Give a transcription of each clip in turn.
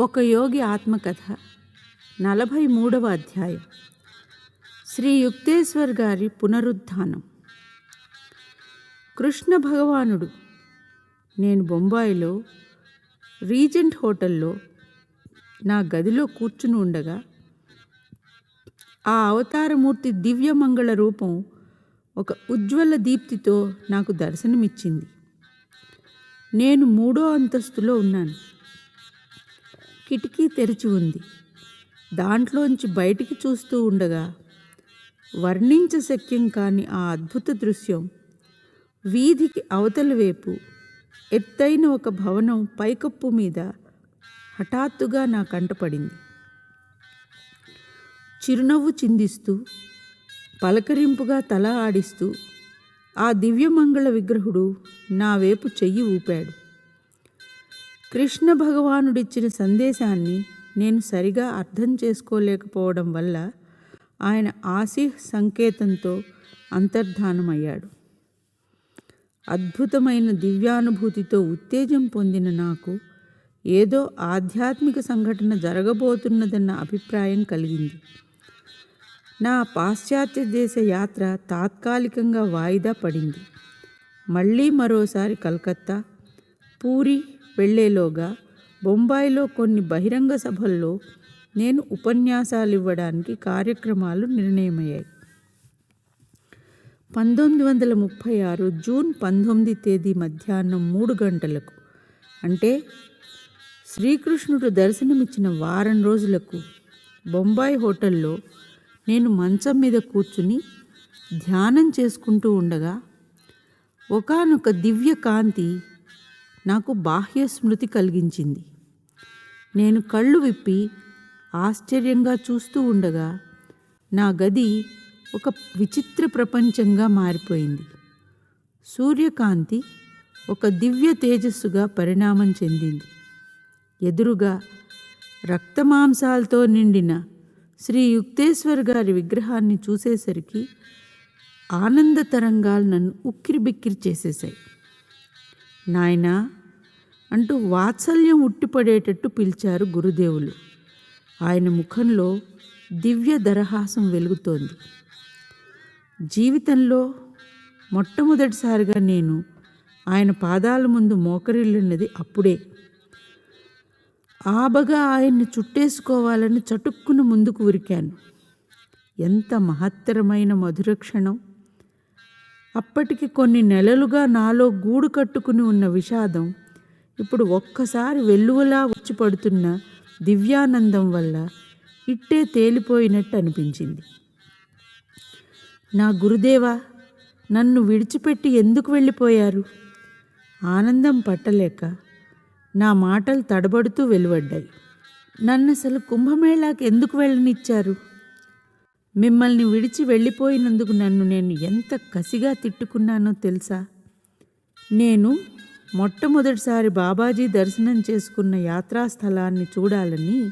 ఒక యోగి ఆత్మకథ నలభై మూడవ అధ్యాయం. శ్రీ యుక్తేశ్వర్ గారి పునరుద్ధానం. కృష్ణ భగవానుడు నేను బొంబాయిలో రీజెంట్ హోటల్లో నా గదిలో కూర్చుని ఉండగా ఆ అవతారమూర్తి దివ్యమంగళ రూపం ఒక ఉజ్వల దీప్తితో నాకు దర్శనమిచ్చింది. నేను మూడో అంతస్తులో ఉన్నాను. కిటికీ తెరిచి ఉంది. దాంట్లోంచి బయటికి చూస్తూ ఉండగా వర్ణించశక్యం కాని ఆ అద్భుత దృశ్యం. వీధికి అవతల వైపు ఎత్తైన ఒక భవనం పైకప్పు మీద హఠాత్తుగా నా కంటపడింది చిరునవ్వు చిందిస్తూ పలకరింపుగా తల ఆడిస్తూ ఆ దివ్యమంగళ విగ్రహుడు నా వైపు చెయ్యి ఊపాడు. కృష్ణ భగవానుడిచ్చిన సందేశాన్ని నేను సరిగా అర్థం చేసుకోలేకపోవడం వల్ల ఆయన ఆసిహ్ సంకేతంతో అంతర్ధానమయ్యాడు. అద్భుతమైన దివ్యానుభూతితో ఉత్తేజం పొందిన నాకు ఏదో ఆధ్యాత్మిక సంఘటన జరగబోతున్నదన్న అభిప్రాయం కలిగింది. నా పాశ్చాత్య దేశ యాత్ర తాత్కాలికంగా వాయిదా పడింది. మళ్ళీ మరోసారి కలకత్తా పూరి వెళ్ళేలోగా బొంబాయిలో కొన్ని బహిరంగ సభల్లో నేను ఉపన్యాసాలు ఇవ్వడానికి కార్యక్రమాలు నిర్ణయమయ్యాయి. పంతొమ్మిది వందల ముప్పై ఆరు జూన్ పంతొమ్మిది తేదీ మధ్యాహ్నం మూడు గంటలకు అంటే శ్రీకృష్ణుడు దర్శనమిచ్చిన వారం రోజులకు బొంబాయి హోటల్లో నేను మంచం మీద కూర్చుని ధ్యానం చేసుకుంటూ ఉండగా ఒకానొక దివ్య కాంతి నాకు బాహ్య స్మృతి కలిగించింది. నేను కళ్ళు విప్పి ఆశ్చర్యంగా చూస్తూ ఉండగా నా గది ఒక విచిత్ర ప్రపంచంగా మారిపోయింది. సూర్యకాంతి ఒక దివ్య తేజస్సుగా పరిణామం చెందింది. ఎదురుగా రక్తమాంసాలతో నిండిన శ్రీ యుక్తేశ్వర్ గారి విగ్రహాన్ని చూసేసరికి ఆనంద తరంగాలు నన్ను ఉక్కిరి బిక్కిరి చేసేశాయి. నాయనా అంటూ వాత్సల్యం ఉట్టిపడేటట్టు పిలిచారు గురుదేవులు. ఆయన ముఖంలో దివ్య దరహాసం వెలుగుతోంది. జీవితంలో మొట్టమొదటిసారిగా నేను ఆయన పాదాల ముందు మోకరిల్లున్నది అప్పుడే. ఆబగా ఆయన్ని చుట్టేసుకోవాలని చటుక్కున ముందుకు ఉరికాను. ఎంత మహత్తరమైన మధుర క్షణం అప్పటికి కొన్ని నెలలుగా నాలో గూడు కట్టుకుని ఉన్న విషాదం ఇప్పుడు ఒక్కసారి వెల్లువలా వచ్చి పడుతున్న దివ్యానందం వల్ల ఇట్టే తేలిపోయినట్టు అనిపించింది. నా గురుదేవా నన్ను విడిచిపెట్టి ఎందుకు వెళ్ళిపోయారు? ఆనందం పట్టలేక నా మాటలు తడబడుతూ వెలువడ్డాయి. నన్ను అసలు కుంభమేళాకి ఎందుకు వెళ్ళనిచ్చారు? మిమ్మల్ని విడిచి వెళ్ళిపోయినందుకు నన్ను నేను ఎంత కసిగా తిట్టుకున్నానో తెలుసా? నేను మొట్టమొదటిసారి బాబాజీ దర్శనం చేసుకున్న యాత్రాస్థలాన్ని చూడాలని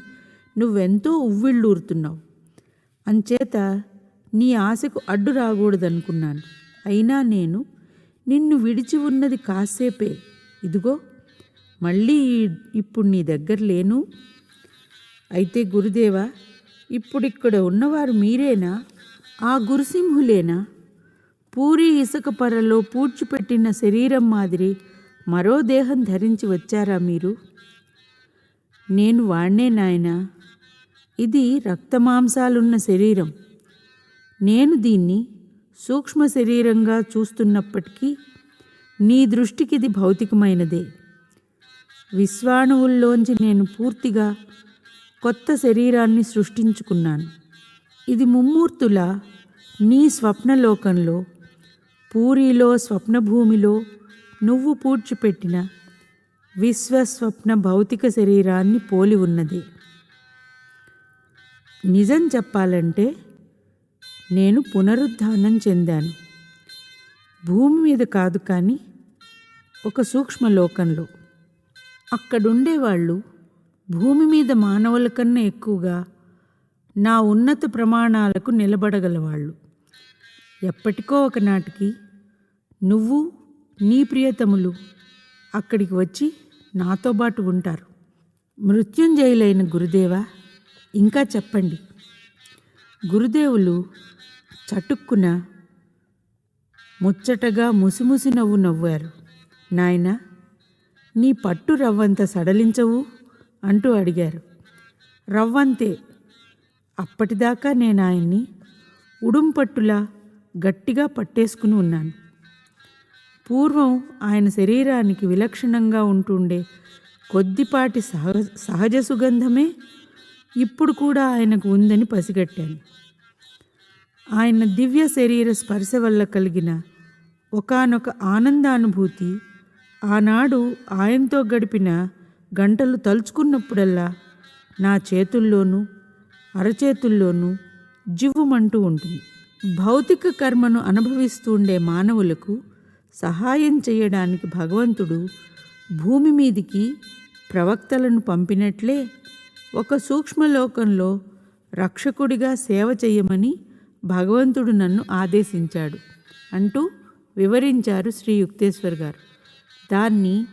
నువ్వెంతో ఉవ్విళ్ళూరుతున్నావు. అంచేత నీ ఆశకు అడ్డు రాకూడదనుకున్నాను. అయినా నేను నిన్ను విడిచి ఉన్నది కాసేపే. ఇదిగో మళ్ళీ ఇప్పుడు నీ దగ్గర లేను. అయితే గురుదేవా ఇప్పుడిక్కడ ఉన్నవారు మీరేనా? ఆ గురుసింహులేనా? పూరి ఇసుక పరలో పూడ్చిపెట్టిన శరీరం మాదిరి మరో దేహం ధరించి వచ్చారా మీరు? నేను వాణ్ణే నాయనా. ఇది రక్తమాంసాలున్న శరీరం. నేను దీన్ని సూక్ష్మ శరీరంగా చూస్తున్నప్పటికీ నీ దృష్టికి ఇది భౌతికమైనదే. విశ్వాణువుల్లోంచి నేను పూర్తిగా కొత్త శరీరాన్ని సృష్టించుకున్నాను. ఇది ముమ్మూర్తుల నీ స్వప్నలోకంలో పూరిలో స్వప్నభూమిలో నువ్వు పూడ్చిపెట్టిన విశ్వస్వప్న భౌతిక శరీరాన్ని పోలి ఉన్నది. నిజం చెప్పాలంటే నేను పునరుద్ధానం చెందాను. భూమి మీద కాదు కానీ ఒక సూక్ష్మలోకంలో. అక్కడుండేవాళ్ళు భూమి మీద మానవుల కన్నా ఎక్కువగా నా ఉన్నత ప్రమాణాలకు నిలబడగలవాళ్ళు. ఎప్పటికో ఒకనాటికి నువ్వు నీ ప్రియతములు అక్కడికి వచ్చి నాతో పాటు ఉంటారు. మృత్యుంజయులైన గురుదేవా ఇంకా చెప్పండి. గురుదేవులు చటుక్కున ముచ్చటగా ముసిముసి నవ్వు నవ్వారు. నాయనా నీ పట్టు రవ్వంత సడలించవు? అంటూ అడిగారు. రవ్వంతే అప్పటిదాకా నేను ఆయన్ని ఉడుంపట్టులా గట్టిగా పట్టేసుకుని ఉన్నాను. పూర్వం ఆయన శరీరానికి విలక్షణంగా ఉంటుండే కొద్దిపాటి సహజ సహజ సుగంధమే ఇప్పుడు కూడా ఆయనకు ఉందని పసిగట్టాను. ఆయన దివ్య శరీర స్పర్శ వల్ల కలిగిన ఒకానొక ఆనందానుభూతి ఆనాడు ఆయనతో గడిపిన గంటలు తలుచుకున్నప్పుడల్లా నా చేతుల్లోనూ అరచేతుల్లోనూ జివ్వుమంటూ ఉంటుంది. భౌతిక కర్మను అనుభవిస్తూ ఉండే మానవులకు సహాయం చేయడానికి భగవంతుడు భూమి మీదికి ప్రవక్తలను పంపినట్లే ఒక సూక్ష్మలోకంలో రక్షకుడిగా సేవ చేయమని భగవంతుడు నన్ను ఆదేశించాడు అంటూ వివరించారు శ్రీ యుక్తేశ్వర్ గారు. దాన్ని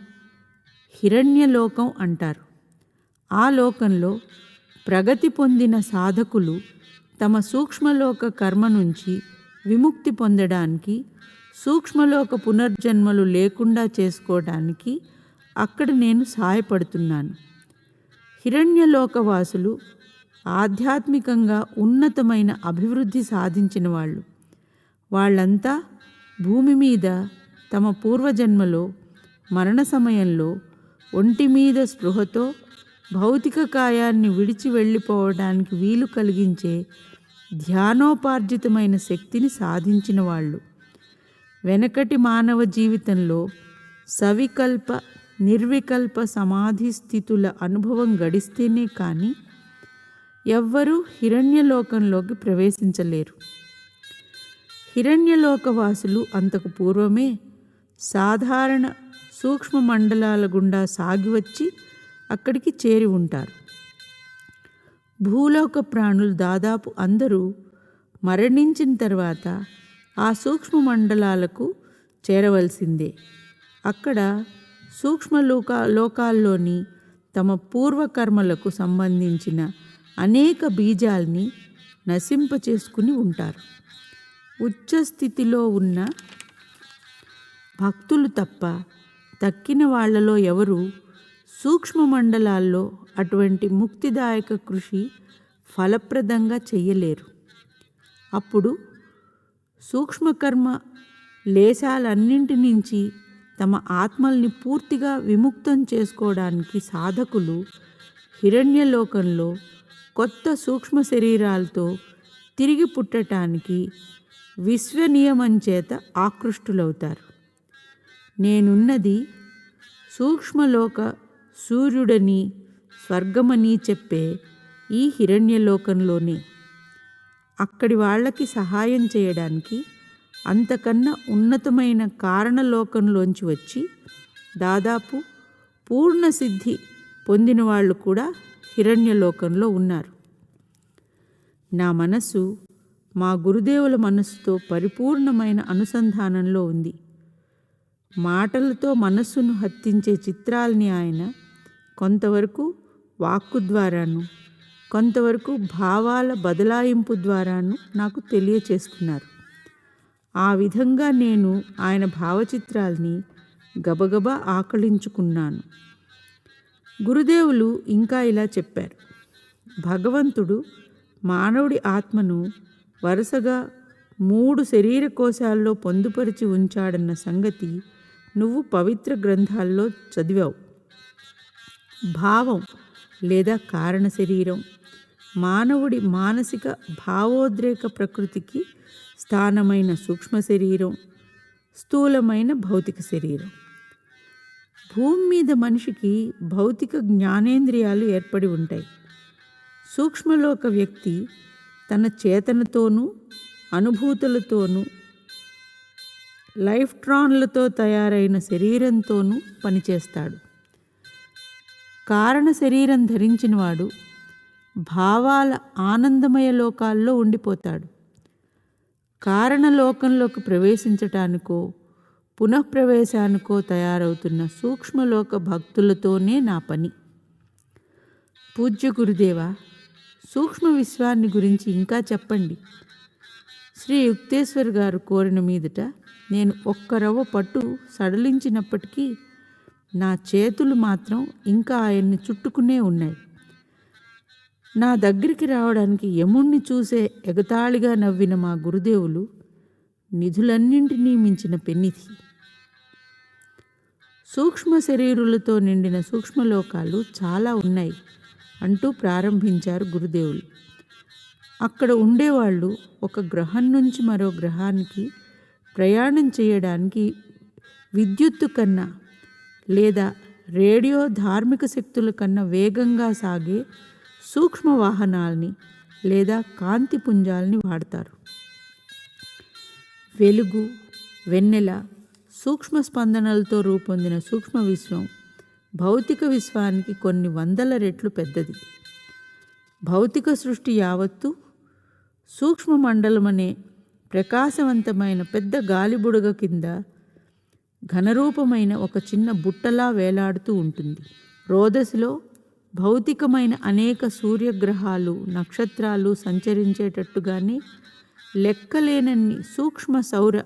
హిరణ్యలోకం అంటారు. ఆ లోకంలో ప్రగతి పొందిన సాధకులు తమ సూక్ష్మలోక కర్మ నుంచి విముక్తి పొందడానికి సూక్ష్మలోక పునర్జన్మలు లేకుండా చేసుకోవడానికి అక్కడ నేను సహాయపడుతున్నాను. హిరణ్యలోకవాసులు ఆధ్యాత్మికంగా ఉన్నతమైన అభివృద్ధి సాధించిన వాళ్ళు. వాళ్ళంతా భూమి మీద తమ పూర్వజన్మలో మరణ సమయంలో ఒంటి మీద స్పృహతో భౌతిక కాయాన్ని విడిచి వెళ్ళిపోవడానికి వీలు కలిగించే ధ్యానోపార్జితమైన శక్తిని సాధించిన వాళ్ళు. వెనకటి మానవ జీవితంలో సవికల్ప నిర్వికల్ప సమాధి స్థితుల అనుభవం గడిస్తేనే కానీ ఎవ్వరూ హిరణ్యలోకంలోకి ప్రవేశించలేరు. హిరణ్యలోకవాసులు అంతకు పూర్వమే సాధారణ సూక్ష్మ మండలాల గుండా సాగి వచ్చి అక్కడికి చేరి ఉంటారు. భూలోక ప్రాణులు దాదాపు అందరూ మరణించిన తర్వాత ఆ సూక్ష్మ మండలాలకు చేరవలసిందే. అక్కడ సూక్ష్మ లోక లోకాల్లోని తమ పూర్వకర్మలకు సంబంధించిన అనేక బీజాల్ని నశింపచేసుకుని ఉంటారు. ఉచ్చస్థితిలో ఉన్న భక్తులు తప్ప తక్కిన వాళ్ళలో ఎవరు సూక్ష్మ మండలాల్లో అటువంటి ముక్తిదాయక కృషి ఫలప్రదంగా చెయ్యలేరు. అప్పుడు సూక్ష్మకర్మ లేశాలన్నింటి నుంచి తమ ఆత్మల్ని పూర్తిగా విముక్తం చేసుకోవడానికి సాధకులు హిరణ్యలోకంలో కొత్త సూక్ష్మ శరీరాలతో తిరిగి పుట్టటానికి విశ్వనియమం చేత ఆకృష్టులవుతారు. నేనున్నది సూక్ష్మలోక సూర్యుడని స్వర్గమని చెప్పే ఈ హిరణ్యలోకంలోనే. అక్కడి వాళ్ళకి సహాయం చేయడానికి అంతకన్నా ఉన్నతమైన కారణలోకంలోంచి వచ్చి దాదాపు పూర్ణ సిద్ధి పొందిన వాళ్ళు కూడా హిరణ్యలోకంలో ఉన్నారు. నా మనస్సు మా గురుదేవుల మనస్సుతో పరిపూర్ణమైన అనుసంధానంలో ఉంది. మాటలతో మనస్సును హత్తించే చిత్రాల్ని ఆయన కొంతవరకు వాక్కు ద్వారాను కొంతవరకు భావాల బదలాయింపు ద్వారాను నాకు తెలియచేస్తున్నారు. ఆ విధంగా నేను ఆయన భావచిత్రాల్ని గబగబా ఆకళించుకున్నాను. గురుదేవులు ఇంకా ఇలా చెప్పారు. భగవంతుడు మానవుడి ఆత్మను వరుసగా మూడు శరీర కోశాల్లో పొందుపరిచి ఉంచాడన్న సంగతి నువ్వు పవిత్ర గ్రంథాల్లో చదివావు. భావం లేదా కారణ శరీరం. మానవుడి మానసిక భావోద్రేక ప్రకృతికి స్థానమైన సూక్ష్మ శరీరం స్థూలమైన భౌతిక శరీరం. భూమి మీద మనిషికి భౌతిక జ్ఞానేంద్రియాలు ఏర్పడి ఉంటాయి. సూక్ష్మలోక వ్యక్తి తన చేతనతోనూ అనుభూతులతోనూ లైఫ్ ట్రాన్లతో తయారైన శరీరంతోనూ పనిచేస్తాడు. కారణ శరీరం ధరించినవాడు భావాల ఆనందమయ లోకాల్లో ఉండిపోతాడు. కారణలోకంలోకి ప్రవేశించటానికో పునఃప్రవేశానికో తయారవుతున్న సూక్ష్మలోక భక్తులతోనే నా పని. పూజ్య గురుదేవ సూక్ష్మ విశ్వాన్ని గురించి ఇంకా చెప్పండి. శ్రీ యుక్తేశ్వర్ గారు కోరిన మీదట నేను ఒక్క రవ్వ పట్టు సడలించినప్పటికీ నా చేతులు మాత్రం ఇంకా ఆయన్ని చుట్టుకునే ఉన్నాయి. నా దగ్గరికి రావడానికి యముణ్ణి చూసే ఎగతాళిగా నవ్విన మా గురుదేవులు నిధులన్నింటినీ మించిన పెన్నిధి. సూక్ష్మ శరీరులతో నిండిన సూక్ష్మలోకాలు చాలా ఉన్నాయి అంటూ ప్రారంభించారు గురుదేవులు. అక్కడ ఉండేవాళ్ళు ఒక గ్రహం నుంచి మరో గ్రహానికి ప్రయాణం చేయడానికి విద్యుత్తు కన్నా లేదా రేడియో ధార్మిక శక్తుల కన్నా వేగంగా సాగే సూక్ష్మ వాహనాల్ని లేదా కాంతి పుంజాల్ని వాడతారు. వెలుగు వెన్నెల సూక్ష్మ స్పందనలతో రూపొందిన సూక్ష్మ విశ్వం భౌతిక విశ్వానికి కొన్ని వందల రెట్లు పెద్దది. భౌతిక సృష్టి యావత్తు సూక్ష్మ మండలమనే ప్రకాశవంతమైన పెద్ద గాలిబుడగ కింద ఘనరూపమైన ఒక చిన్న బుట్టలా వేలాడుతూ ఉంటుంది. రోదసులో భౌతికమైన అనేక సూర్యగ్రహాలు నక్షత్రాలు సంచరించేటట్టుగానే లెక్కలేనన్ని సూక్ష్మ సౌర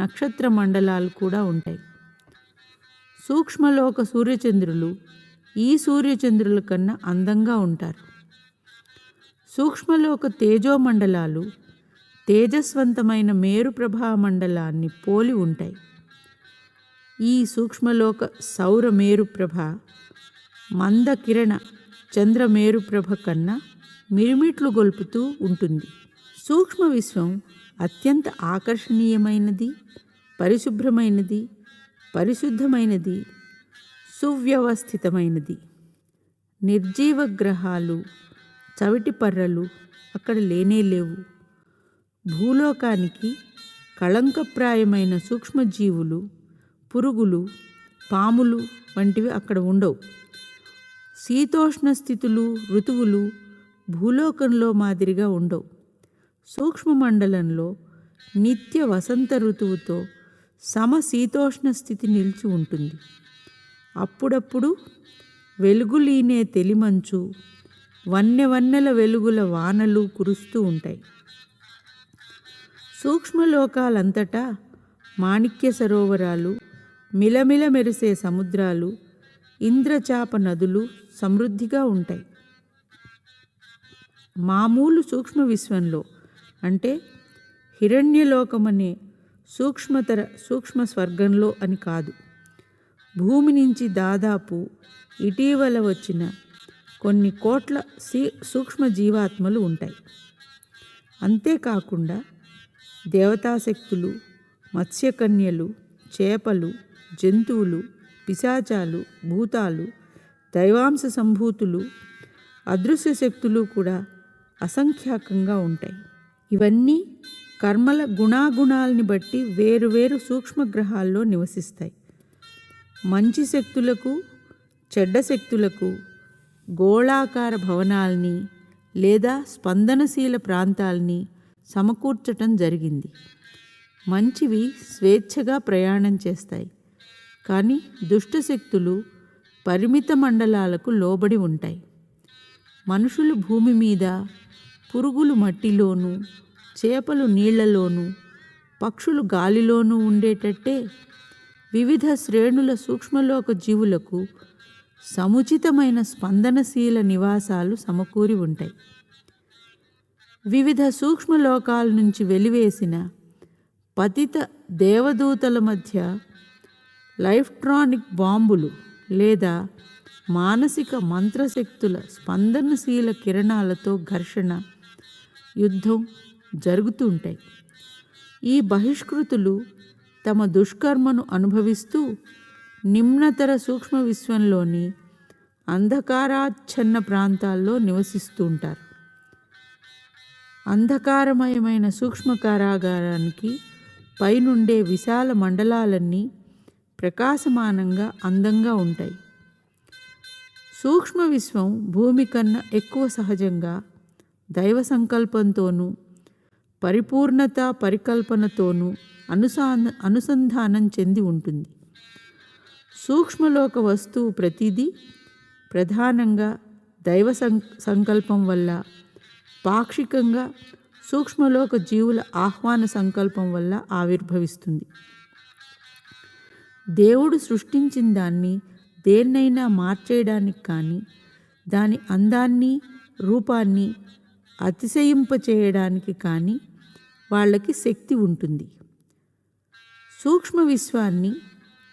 నక్షత్ర మండలాలు కూడా ఉంటాయి. సూక్ష్మలోక సూర్యచంద్రులు ఈ సూర్యచంద్రుల కన్నా అందంగా ఉంటారు. సూక్ష్మలోక తేజోమండలాలు తేజస్వంతమైన మేరు ప్రభామండలాన్ని పోలి ఉంటాయి. ఈ సూక్ష్మలోక సౌర మేరుప్రభ మందకిరణ మంద కిరణ చంద్ర కన్నా మిరుమిట్లు గొల్పుతూ ఉంటుంది. సూక్ష్మ విశ్వం అత్యంత ఆకర్షణీయమైనది పరిశుభ్రమైనది పరిశుద్ధమైనది సువ్యవస్థితమైనది. నిర్జీవ గ్రహాలు చవిటి పర్రలు అక్కడ లేనే లేవు. భూలోకానికి కళంకప్రాయమైన సూక్ష్మజీవులు పురుగులు పాములు వంటివి అక్కడ ఉండవు. శీతోష్ణ స్థితులు ఋతువులు భూలోకంలో మాదిరిగా ఉండవు. సూక్ష్మమండలంలో నిత్య వసంత ఋతువుతో సమశీతోష్ణ స్థితి నిలిచి ఉంటుంది. అప్పుడప్పుడు వెలుగులీనే తెలిమంచు వన్నె వన్నెల వెలుగుల వానలు కురుస్తూ ఉంటాయి. సూక్ష్మలోకాలంతటా మాణిక్య సరోవరాలు మిలమిల మెరిసే సముద్రాలు ఇంద్రచాప నదులు సమృద్ధిగా ఉంటాయి. మామూలు సూక్ష్మ విశ్వంలో అంటే హిరణ్యలోకమనే సూక్ష్మతర సూక్ష్మ స్వర్గంలో అని కాదు. భూమి నుంచి దాదాపు ఇటీవల వచ్చిన కొన్ని కోట్ల సీ సూక్ష్మ జీవాత్మలు ఉంటాయి. అంతేకాకుండా దేవతాశక్తులు మత్స్యకన్యలు చేపలు జంతువులు పిశాచాలు భూతాలు దైవాంశ సంభూతులు అదృశ్య శక్తులు కూడా అసంఖ్యాకంగా ఉంటాయి. ఇవన్నీ కర్మల గుణాగుణాలని బట్టి వేరువేరు సూక్ష్మగ్రహాల్లో నివసిస్తాయి. మంచి శక్తులకు చెడ్డ శక్తులకు గోళాకార భవనాల్ని లేదా స్పందనశీల ప్రాంతాల్ని సమకూర్చటం జరిగింది. మంచివి స్వేచ్ఛగా ప్రయాణం చేస్తాయి. కానీ దుష్టశక్తులు పరిమిత మండలాలకు లోబడి ఉంటాయి. మనుషులు భూమి మీద పురుగులు మట్టిలోనూ చేపలు నీళ్ళలోనూ పక్షులు గాలిలోనూ ఉండేటట్టే వివిధ శ్రేణుల సూక్ష్మలోక జీవులకు సముచితమైన స్పందనశీల నివాసాలు సమకూరి ఉంటాయి. వివిధ సూక్ష్మలోకాల నుంచి వెలివేసిన పతిత దేవదూతల మధ్య లైఫ్ట్రానిక్ బాంబులు లేదా మానసిక మంత్రశక్తుల స్పందనశీల కిరణాలతో ఘర్షణ యుద్ధం జరుగుతుంటాయి ఈ బహిష్కృతులు తమ దుష్కర్మను అనుభవిస్తూ నిమ్నతర సూక్ష్మ విశ్వంలోని అంధకారాచ్ఛన్న ప్రాంతాల్లో నివసిస్తూ ఉంటారు. అంధకారమయమైన సూక్ష్మ కారాగారానికి పైనుండే విశాల మండలాలన్నీ ప్రకాశమానంగా అందంగా ఉంటాయి. సూక్ష్మ విశ్వం భూమి కన్నా ఎక్కువ సహజంగా దైవ సంకల్పంతోనూ పరిపూర్ణత పరికల్పనతోనూ అనుసా అనుసంధానం చెంది ఉంటుంది. సూక్ష్మలోక వస్తువు ప్రతిదీ ప్రధానంగా దైవ సం సంకల్పం వల్ల పాక్షికంగా సూక్ష్మలోక జీవుల ఆహ్వాన సంకల్పం వల్ల ఆవిర్భవిస్తుంది. దేవుడు సృష్టించిన దాన్ని దేన్నైనా మార్చేయడానికి కానీ దాని అందాన్ని రూపాన్ని అతిశయింపచేయడానికి కానీ వాళ్ళకి శక్తి ఉంటుంది. సూక్ష్మ విశ్వాన్ని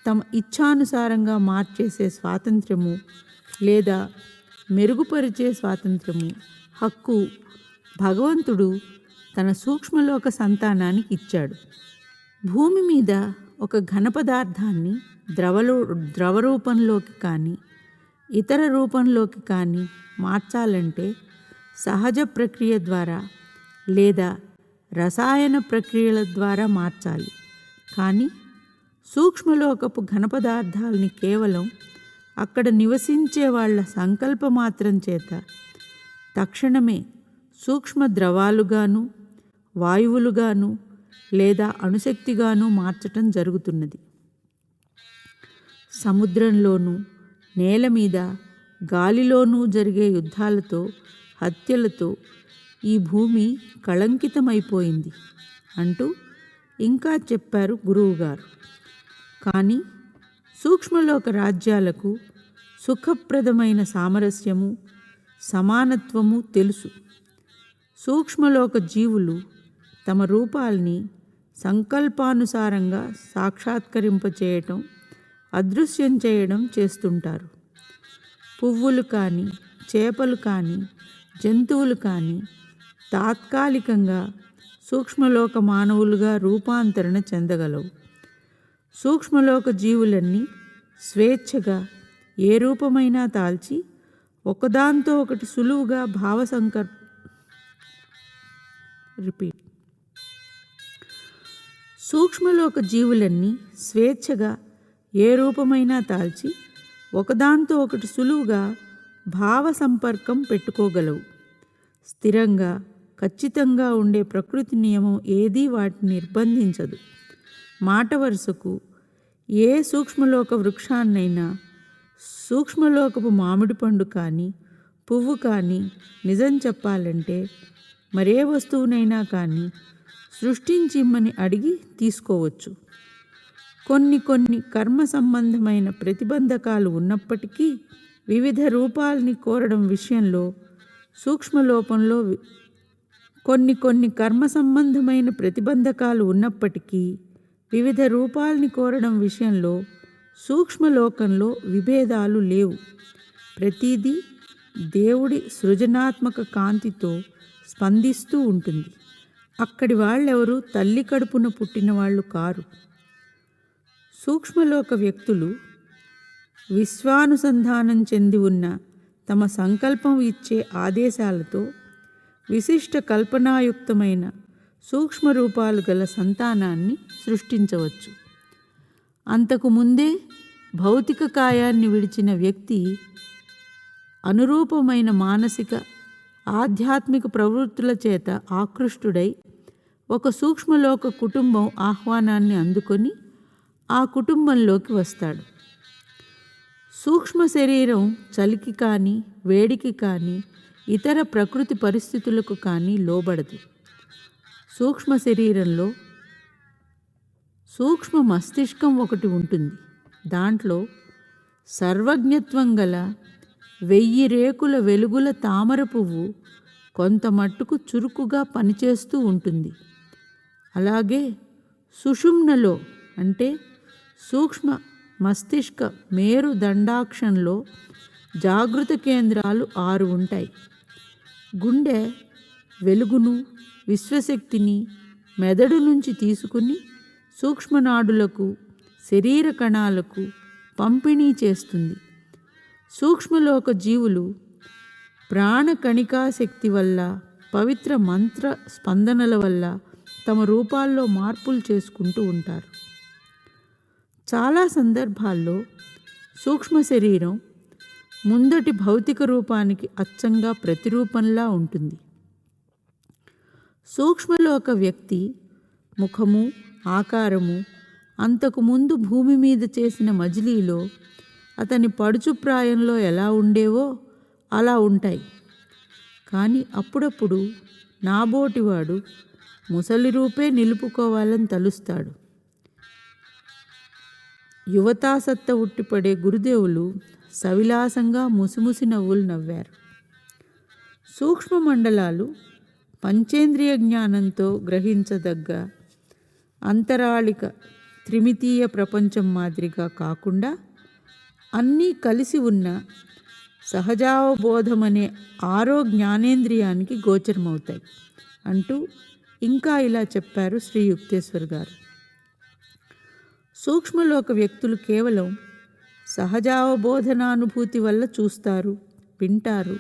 తమ ఇచ్ఛానుసారంగా మార్చేసే స్వాతంత్ర్యము లేదా మెరుగుపరిచే స్వాతంత్ర్యము హక్కు భగవంతుడు తన సూక్ష్మలోక సంతానానికి ఇచ్చాడు. భూమి మీద ఒక ఘన పదార్థాన్ని ద్రవలో ద్రవరూపంలోకి కానీ ఇతర రూపంలోకి కానీ మార్చాలంటే సహజ ప్రక్రియ ద్వారా లేదా రసాయన ప్రక్రియల ద్వారా మార్చాలి. కానీ సూక్ష్మలోకపు ఘన పదార్థాలని కేవలం అక్కడ నివసించే వాళ్ళ సంకల్ప మాత్రం చేత తక్షణమే సూక్ష్మ ద్రవాలుగాను వాయువులుగాను లేదా అణుశక్తిగాను మార్చటం జరుగుతున్నది. సముద్రంలోనూ నేల మీద గాలిలోనూ జరిగే యుద్ధాలతో హత్యలతో ఈ భూమి కళంకితమైపోయింది అంటూ ఇంకా చెప్పారు గురువుగారు. కానీ సూక్ష్మలోక రాజ్యాలకు సుఖప్రదమైన సామరస్యము సమానత్వము తెలుసు. సూక్ష్మలోక జీవులు తమ రూపాల్ని సంకల్పానుసారంగా సాక్షాత్కరింపచేయటం అదృశ్యం చేయడం చేస్తుంటారు. పువ్వులు కానీ చేపలు కానీ జంతువులు కానీ తాత్కాలికంగా సూక్ష్మలోక మానవులుగా రూపాంతరణ చెందగలవు. సూక్ష్మలోక జీవులన్నీ స్వేచ్ఛగా ఏ రూపమైనా తాల్చి ఒకదాంతో ఒకటి సులువుగా భావసంకర్ రిపీట్. సూక్ష్మలోక జీవులన్నీ స్వేచ్ఛగా ఏ రూపమైనా తాల్చి ఒకదాంతో ఒకటి సులువుగా భావ సంపర్కం పెట్టుకోగలవు. స్థిరంగా ఖచ్చితంగా ఉండే ప్రకృతి నియమం ఏదీ వాటిని నిర్బంధించదు. మాట వరుసకు ఏ సూక్ష్మలోక వృక్షాన్నైనా సూక్ష్మలోకపు మామిడి పండు కానీ పువ్వు కానీ నిజం చెప్పాలంటే మరే వస్తువునైనా కానీ సృష్టించిమ్మని అడిగి తీసుకోవచ్చు. కొన్ని కొన్ని కర్మ సంబంధమైన ప్రతిబంధకాలు ఉన్నప్పటికీ వివిధ రూపాల్ని కోరడం విషయంలో సూక్ష్మలోపంలో కొన్ని కొన్ని కర్మ సంబంధమైన ప్రతిబంధకాలు ఉన్నప్పటికీ వివిధ రూపాల్ని కోరడం విషయంలో సూక్ష్మలోకంలో విభేదాలు లేవు. ప్రతిదీ దేవుడి సృజనాత్మక కాంతితో స్పందిస్తూ ఉంటుంది. అక్కడి వాళ్ళెవరు? తల్లి కడుపున పుట్టిన వాళ్ళు కారు. సూక్ష్మలోక వ్యక్తులు విశ్వానుసంధానం చెంది ఉన్న తమ సంకల్పం ఇచ్చే ఆదేశాలతో విశిష్ట కల్పనాయుక్తమైన సూక్ష్మ రూపాలు గల సంతానాన్ని సృష్టించవచ్చు. అంతకు ముందే భౌతిక కాయాన్ని విడిచిన వ్యక్తి అనురూపమైన మానసిక ఆధ్యాత్మిక ప్రవృత్తుల చేత ఆకృష్టుడై ఒక సూక్ష్మలోక కుటుంబం ఆహ్వానాన్ని అందుకొని ఆ కుటుంబంలోకి వస్తాడు. సూక్ష్మ శరీరం చలికి కానీ వేడికి కానీ ఇతర ప్రకృతి పరిస్థితులకు కానీ లోబడదు. సూక్ష్మ శరీరంలో సూక్ష్మ మస్తిష్కం ఒకటి ఉంటుంది. దాంట్లో సర్వజ్ఞత్వం గల వెయ్యి రేకుల వెలుగుల తామర పువ్వు కొంత మట్టుకు చురుకుగా పనిచేస్తూ ఉంటుంది. అలాగే సుషుమ్నలో అంటే సూక్ష్మ మస్తిష్క మేరు దండాక్షంలో జాగృత కేంద్రాలు ఆరు ఉంటాయి. గుండె వెలుగును విశ్వశక్తిని మెదడు నుంచి తీసుకుని సూక్ష్మనాడులకు శరీర కణాలకు పంపిణీ చేస్తుంది. సూక్ష్మలోక జీవులు ప్రాణకణికా శక్తి వల్ల పవిత్ర మంత్ర స్పందనల వల్ల తమ రూపాల్లో మార్పులు చేసుకుంటూ ఉంటారు. చాలా సందర్భాల్లో సూక్ష్మ శరీరం ముందటి భౌతిక రూపానికి అచ్చంగా ప్రతిరూపంలా ఉంటుంది. సూక్ష్మలోక వ్యక్తి ముఖము ఆకారము అంతకు ముందు భూమి మీద చేసిన మజిలీలో అతని పడుచు ప్రాయంలో ఎలా ఉండేవో అలా ఉంటాయి. కానీ అప్పుడప్పుడు నాబోటివాడు ముసలి రూపే నిలుపుకోవాలని తలుస్తాడు. యువతాసత్త ఉట్టిపడే గురుదేవులు సవిలాసంగా ముసిముసి నవ్వులు నవ్వారు. సూక్ష్మ మండలాలు పంచేంద్రియ జ్ఞానంతో గ్రహించదగ్గ అంతరాళిక త్రిమితీయ ప్రపంచం మాదిరిగా కాకుండా అన్నీ కలిసి ఉన్న సహజావబోధమనే ఆరో జ్ఞానేంద్రియానికి గోచరమవుతాయి అంటూ ఇంకా ఇలా చెప్పారు శ్రీ యుక్తేశ్వర్ గారు. సూక్ష్మలోక వ్యక్తులు కేవలం సహజావబోధనానుభూతి వల్ల చూస్తారు వింటారు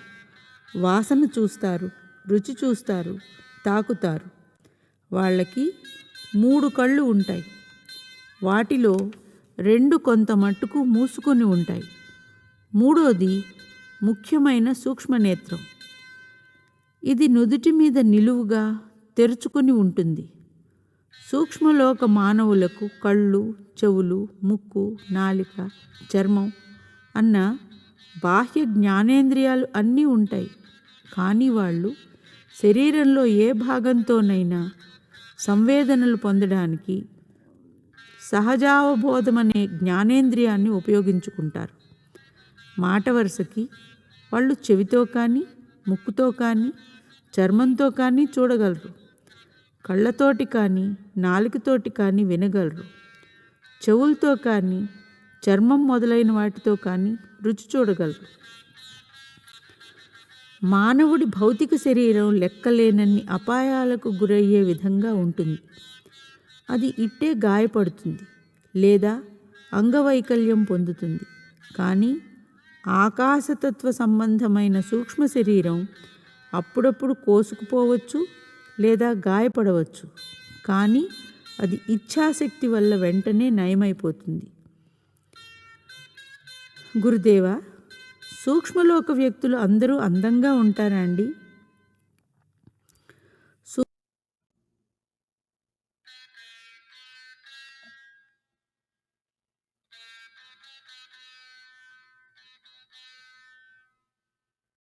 వాసన చూస్తారు రుచి చూస్తారు తాకుతారు. వాళ్ళకి మూడు కళ్ళు ఉంటాయి. వాటిలో రెండు కొంత మట్టుకు మూసుకొని ఉంటాయి. మూడోది ముఖ్యమైన సూక్ష్మనేత్రం. ఇది నుదుటి మీద నిలువుగా తెరుచుకొని ఉంటుంది. సూక్ష్మలోక మానవులకు కళ్ళు చెవులు ముక్కు నాలిక చర్మం అన్న బాహ్య జ్ఞానేంద్రియాలు అన్నీ ఉంటాయి. కానీ వాళ్ళు శరీరంలో ఏ భాగంతోనైనా సంవేదనలు పొందడానికి సహజావబోధమనే జ్ఞానేంద్రియాన్ని ఉపయోగించుకుంటారు. మాట వరుసకి వాళ్ళు చెవితో కానీ ముక్కుతో కానీ చర్మంతో కానీ చూడగలరు. కళ్ళతోటి కానీ నాలుకతోటి కానీ వినగలరు. చెవులతో కానీ చర్మం మొదలైన వాటితో కానీ రుచి చూడగలరు. మానవుడి భౌతిక శరీరం లెక్కలేనన్ని అపాయాలకు గురయ్యే విధంగా ఉంటుంది. అది ఇట్టే గాయపడుతుంది లేదా అంగవైకల్యం పొందుతుంది. కానీ ఆకాశతత్వ సంబంధమైన సూక్ష్మ శరీరం అప్పుడప్పుడు కోసుకుపోవచ్చు లేదా గాయపడవచ్చు. కానీ అది ఇచ్ఛాశక్తి వల్ల వెంటనే నయమైపోతుంది. గురుదేవ సూక్ష్మలోక వ్యక్తులు అందరూ అందంగా ఉంటారా అండి?